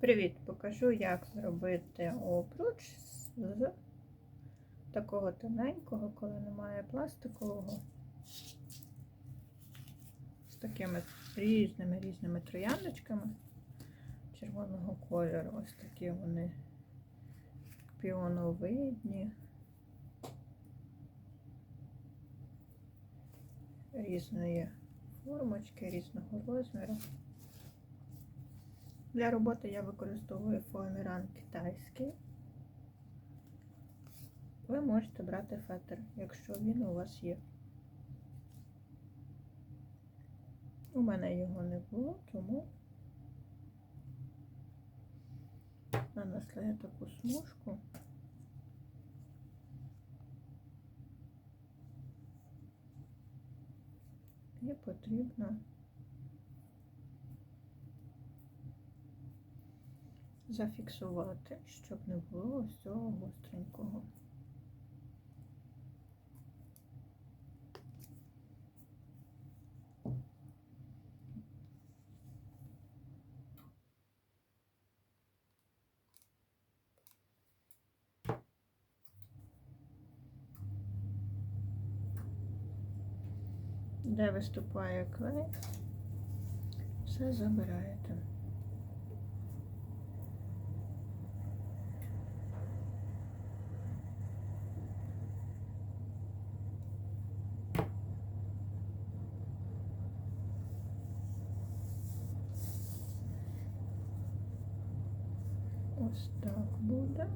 Привіт! Покажу, як зробити обруч з такого тоненького, коли немає пластикового, з такими різними різними трояндочками червоного кольору. Ось такі вони піоновидні. Різної формочки, різного розміру. Для роботи я використовую фоаміран китайський. Ви можете брати фетр, якщо він у вас є. У мене його не було, тому нанесла я таку смужку. І потрібно зафіксувати, щоб не було ось цього гостренького. Де виступає клей, все забираєте. Ось так буде.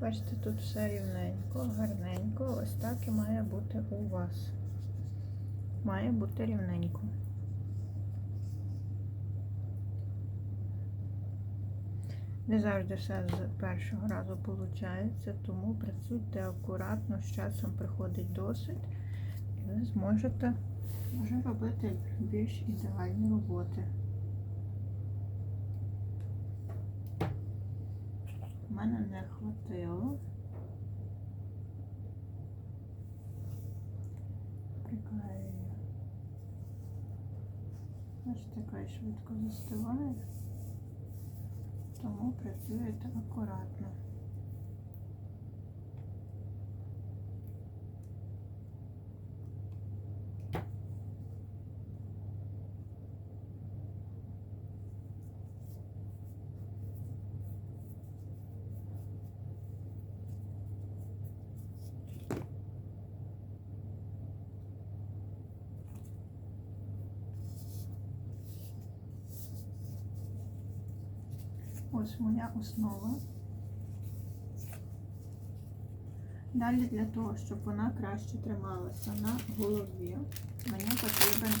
Бачите, тут все рівненько, гарненько. Ось так і має бути у вас. Має бути рівненько. Не завжди все з першого разу виходить, тому працюйте акуратно, з часом приходить досвід, і ви зможете вже робити більш ідеальні роботи. У мене не хватило. Приклеюю. Бачите, така швидко застиває, тому працюєте акуратно. Ось моя основа. Далі для того, щоб вона краще трималася на голові, мені потрібен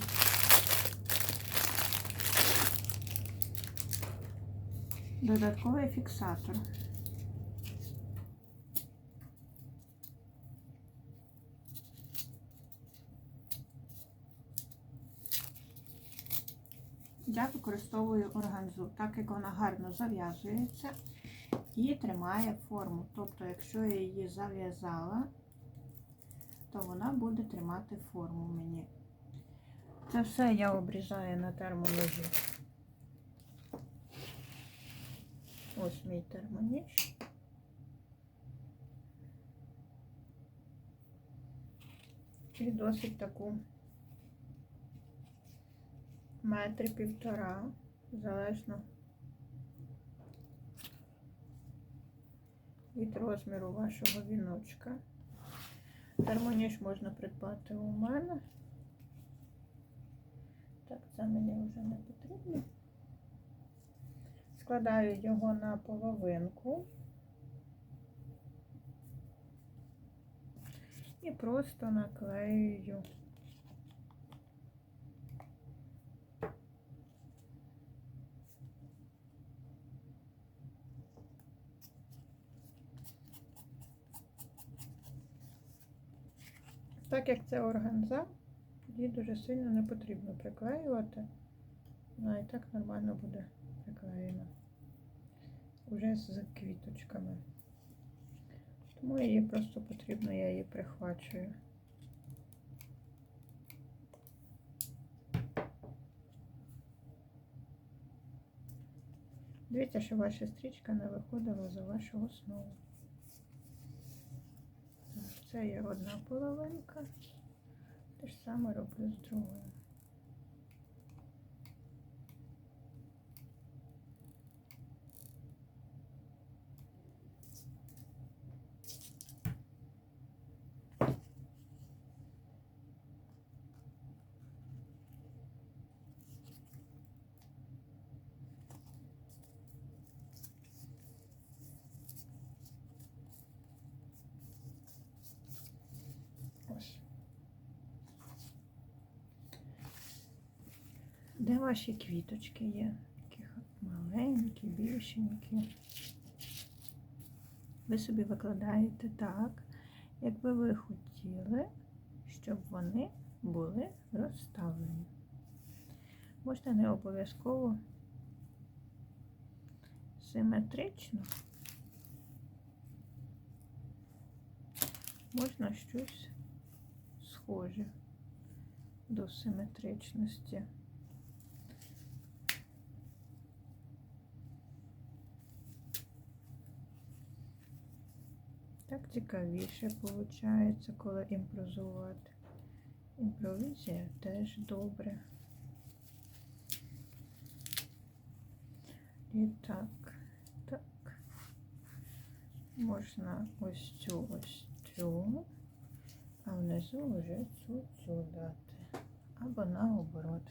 додатковий фіксатор. Я використовую органзу, так як вона гарно зав'язується і тримає форму. Тобто, якщо я її зав'язала, то вона буде тримати форму мені. Це все я обрізаю на термоножі. Ось мій термоніж. І досить таку метри півтора, залежно від розміру вашого віночка. Термоніж можна придбати у мене. Так, це мені вже не потрібно. Складаю його на половинку і просто наклеюю Так як це органза, її дуже сильно не потрібно приклеювати. Вона і так нормально буде приклеєна. Уже з квіточками. Тому її просто потрібно, я її прихвачую. Дивіться, що ваша стрічка не виходила за вашу основу. Це є одна половинка. Те ж саме роблю з другою. Ось. Де ваші квіточки є? Такі маленькі, більшенькі. Ви собі викладаєте так, як би ви хотіли, щоб вони були розставлені. Можна не обов'язково симетрично. Можна щось схоже до симетричності. Так цікавіше виходить, коли імпровізувати. Імпровізія теж добре. І так, так. Можна ось цю, ось цю а внизу вже цю цю дати. Або наоборот.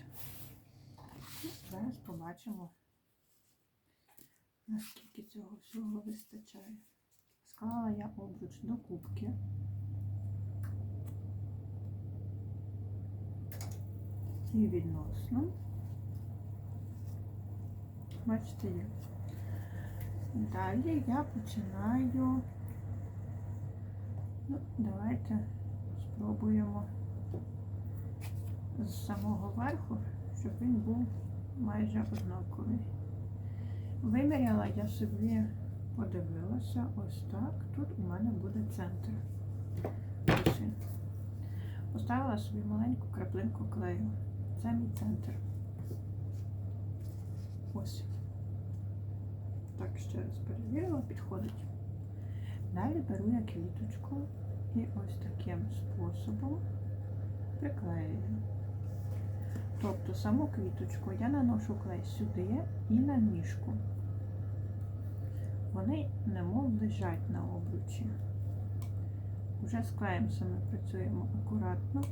Зараз побачимо, наскільки цього всього вистачає. Склала я обруч до кубки. І відносно. Бачите, є. Далі я починаю. Ну, давайте спробуємо з самого верху, щоб він був майже однаковий. Виміряла я собі, подивилася, ось так. Тут у мене буде центр. Поставила собі маленьку краплинку клею. Це мій центр. Ось. Так, ще раз перевірила, підходить. Далі беру я квіточку і ось таким способом приклеюю. Тобто саму квіточку я наношу клей сюди і на ніжку. Вони немов лежать на обручі. Уже з клеєм саме працюємо акуратно.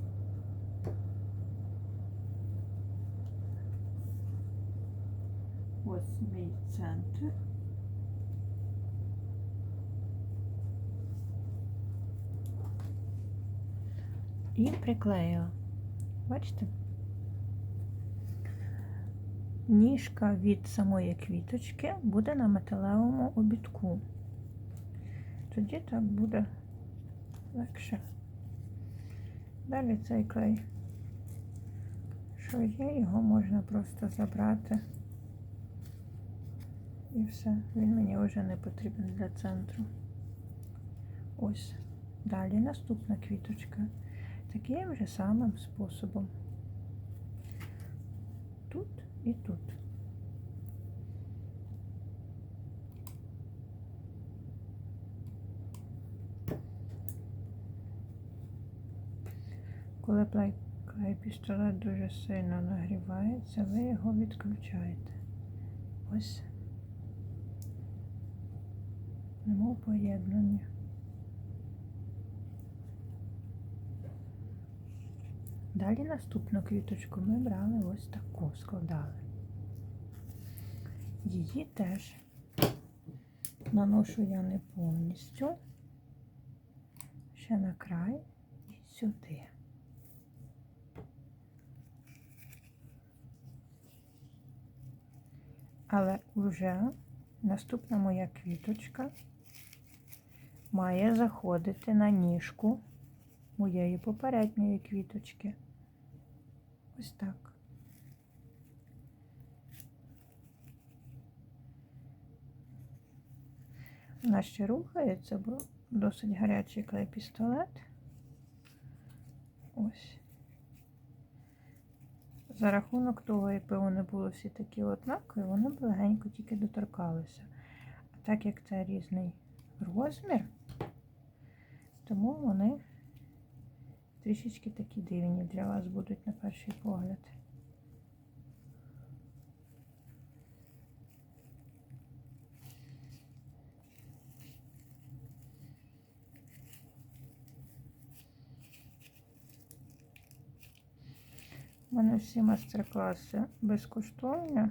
Ось мій центр. І приклеїла. Бачите? Ніжка від самої квіточки буде на металевому обідку. Тоді так буде легше. Далі цей клей, що є, його можна просто забрати. І все, він мені вже не потрібен для центру. Ось. Далі наступна квіточка. Таким же самим способом. Тут і тут. Коли клей, пістолет дуже сильно нагрівається, ви його відключаєте. Ось. Немов поєднання. Далі наступну квіточку ми брали ось таку, складали. Її теж наношу я не повністю, ще на край і сюди. Але вже наступна моя квіточка має заходити на ніжку моєї попередньої квіточки. Ось так. Вона ще рухається, бо досить гарячий клей пістолет. Ось. За рахунок того, якби вони були всі такі однакові, вони б легенько тільки доторкалися. А так як це різний розмір, тому вони трішечки такі дивні для вас будуть на перший погляд. У мене всі майстер-класи безкоштовні.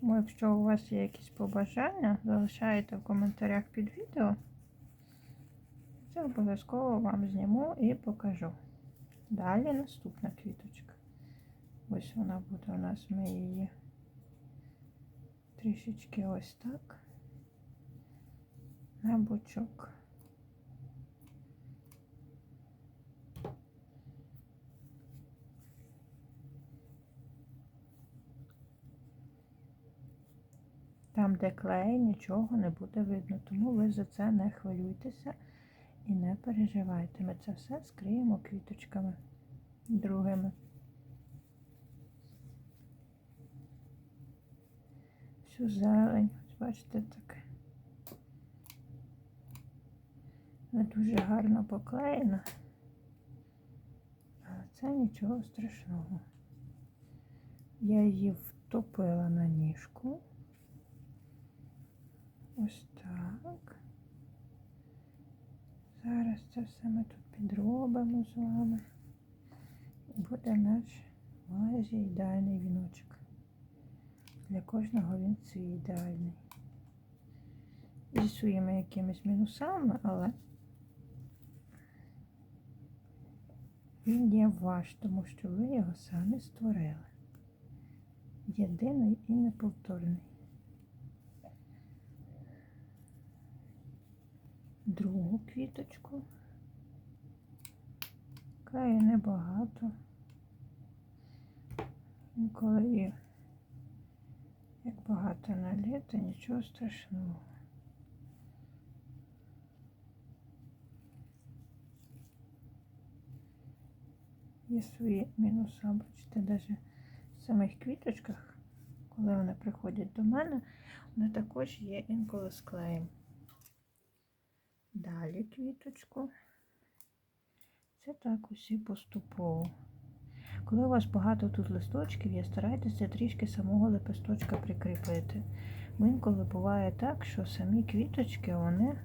Тому, якщо у вас є якісь побажання, залишайте в коментарях під відео. Це обов'язково вам зніму і покажу. Далі наступна квіточка. Ось вона буде у нас, ми її трішечки ось так на бочок. Там, де клей, нічого не буде видно, тому ви за це не хвилюйтеся і не переживайте. Ми це все скриємо квіточками другими. Всю зелень, ось бачите, так не дуже гарно поклеєна, але це нічого страшного. Я її втопила на ніжку. Ось так. Зараз це все ми тут підробимо з вами. Буде наш майже ідеальний віночок. Для кожного він свій ідеальний. Зі своїми якимись мінусами, але він є ваш, тому що ви його самі створили. Єдиний і неповторний. Другу квіточку. Клею небагато. Інколи як багато наліто, нічого страшного. Є свої мінуси, бачите, навіть в самих квіточках, коли вони приходять до мене, вони також є інколи з клеєм. Далі квіточку. Це так усі поступово. Коли у вас багато тут листочків, я старайтеся трішки самого лепесточка прикріпити. Інколи буває так, що самі квіточки вони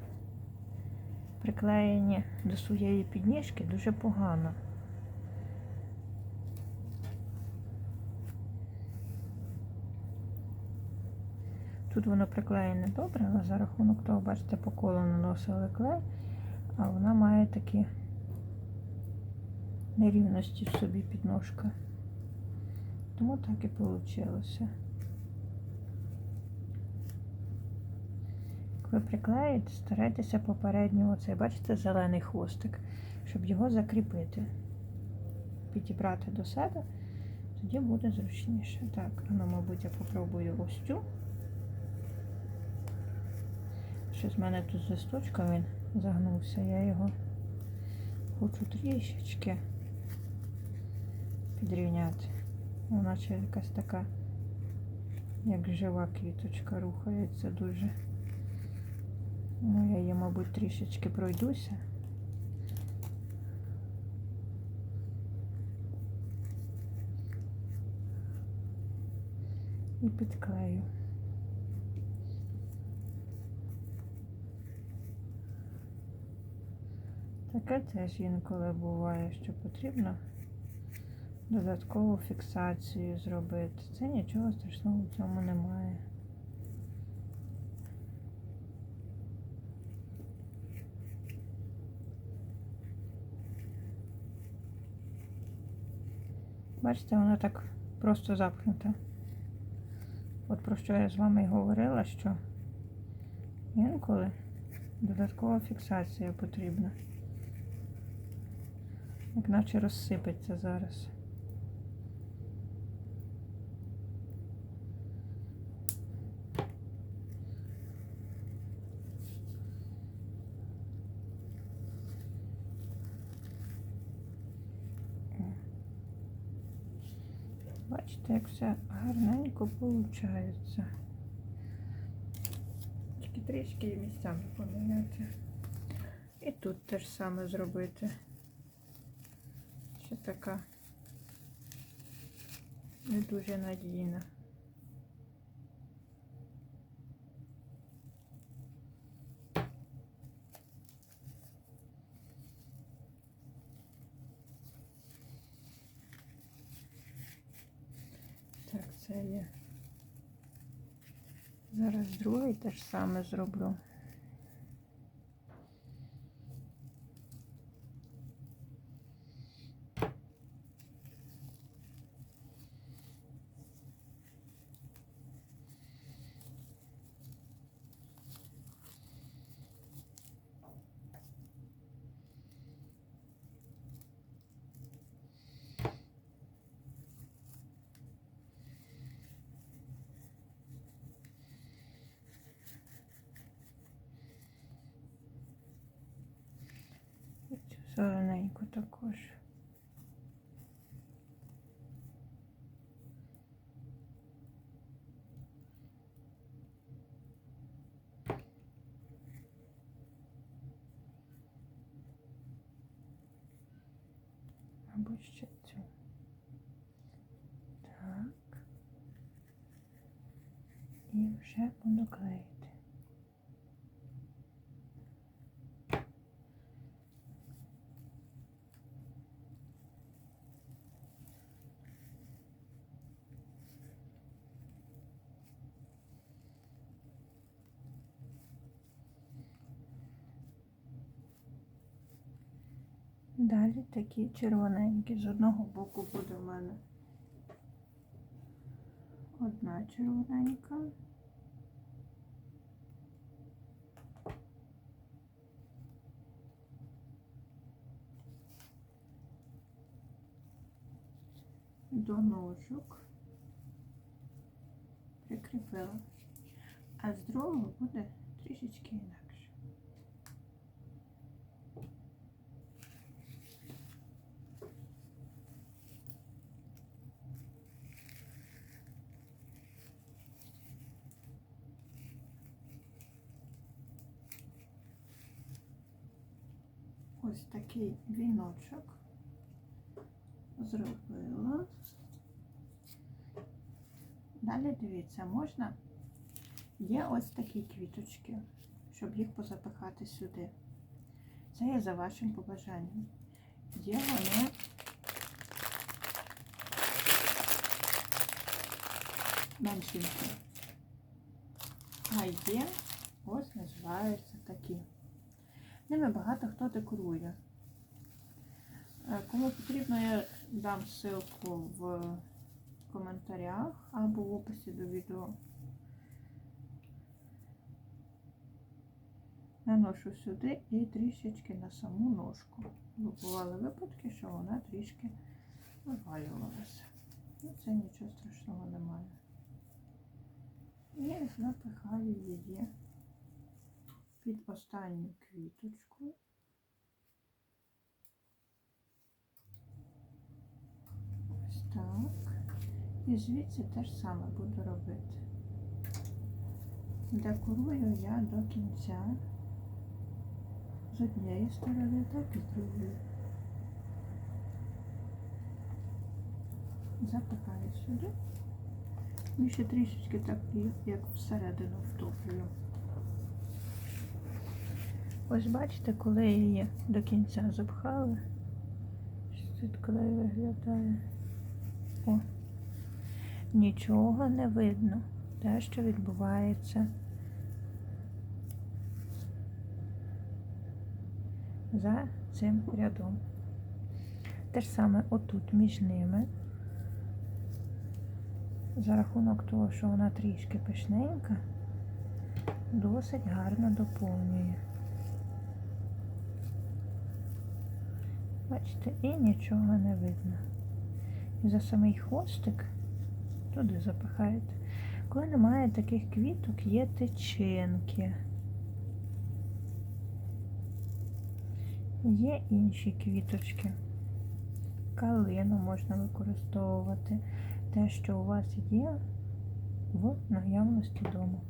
приклеєні до своєї підніжки дуже погано. Тут воно приклеєне добре, але за рахунок того, бачите, по колу наносили клей, а вона має такі нерівності в собі підножка. Тому так і вийшло. Як ви приклеїте, старайтеся попередньо оцей, бачите, зелений хвостик, щоб його закріпити, підібрати до себе, тоді буде зручніше. Так, ну, мабуть, я попробую ось цю. Щось в мене тут з листочка він загнувся, я його хочу трішечки підрівняти. Вона ще якась така, як жива квіточка, рухається дуже. Ну, я її, мабуть, трішечки пройдуся. І підклею. Таке теж інколи буває, що потрібно додаткову фіксацію зробити. Це нічого страшного в цьому немає. Бачите, вона так просто запхнута. От про що я з вами і говорила, що інколи Додаткова фіксація потрібна. Як наче розсипеться зараз. Бачите, як все гарненько виходить. Тільки трішки місцями поміняти. І тут те ж саме зробити. Ще така не дуже надійна. Так, це є. Зараз другий те ж саме зроблю. Зелененьку також. Мабуть, ще цю. Так. І вже буду клеїти. Далі такі червоненькі. З одного боку буде в мене одна червоненька. До ножок прикріпила, а з другого буде трішечки інакше. Ось такий віночок зробила. Далі дивіться, можна, є ось такі квіточки, щоб їх позапихати сюди. Це є за вашим побажанням. Є вони меншенькі. А є, ось називаються такі. Ними багато хто декорує. Е, Кому потрібно, я дам ссылку в коментарях або в описі до відео. Наношу сюди і трішечки на саму ножку. Бували випадки, що вона трішки вивалювалася. Ну, це нічого страшного немає. І запихаю її під останню квіточку. Ось так. І звідси те ж саме буду робити. Декорую я до кінця з однієї сторони, так і з другої. Запихаю сюди. І ще трішечки так, як всередину втоплюю. Ось бачите, коли я її до кінця запхала. Що тут клей виглядає? О, нічого не видно, те, що відбувається за цим рядом. Те ж саме отут між ними, за рахунок того, що вона трішки пишненька, досить гарно доповнює. Бачите, і нічого не видно. І за самий хвостик туди запихаєте. Коли немає таких квіток, є тичинки. Є інші квіточки. Калину можна використовувати. Те, що у вас є в наявності дому.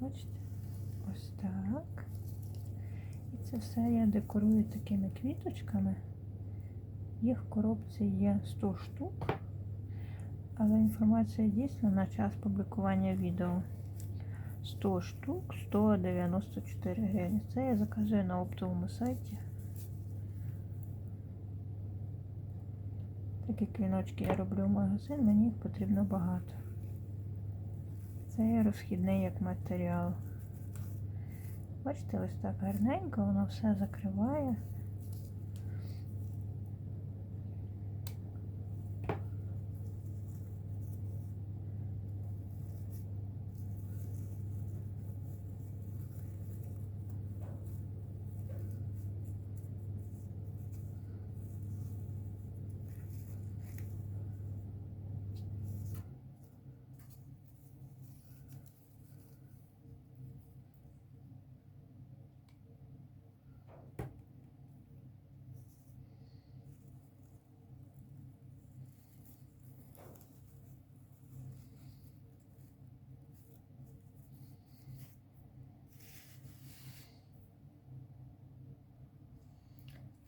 Бачите? Ось так. І це все я декорую такими квіточками. Їх в коробці є 100 штук, але інформація дійсна на час публікування відео. 100 штук 194 гривні. Це я заказую на оптовому сайті. Такі квіночки я роблю в магазин, мені їх потрібно багато. Це розхідний як матеріал. Бачите, ось так гарненько, воно все закриває.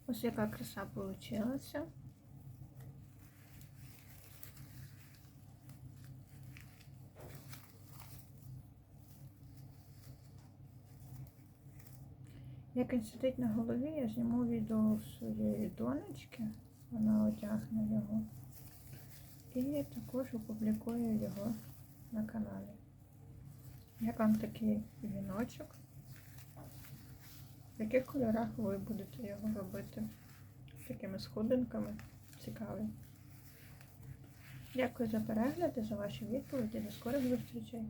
Ось яка краса получилася. Як він сидить на голові, я зніму відео своєї донечки. Вона одягне його. І також опублікую його на каналі. Як вам такий віночок? В яких кольорах ви будете його робити? Такими сходинками. Цікавий. Дякую за перегляд і за ваші відповіді. До скорих зустрічей!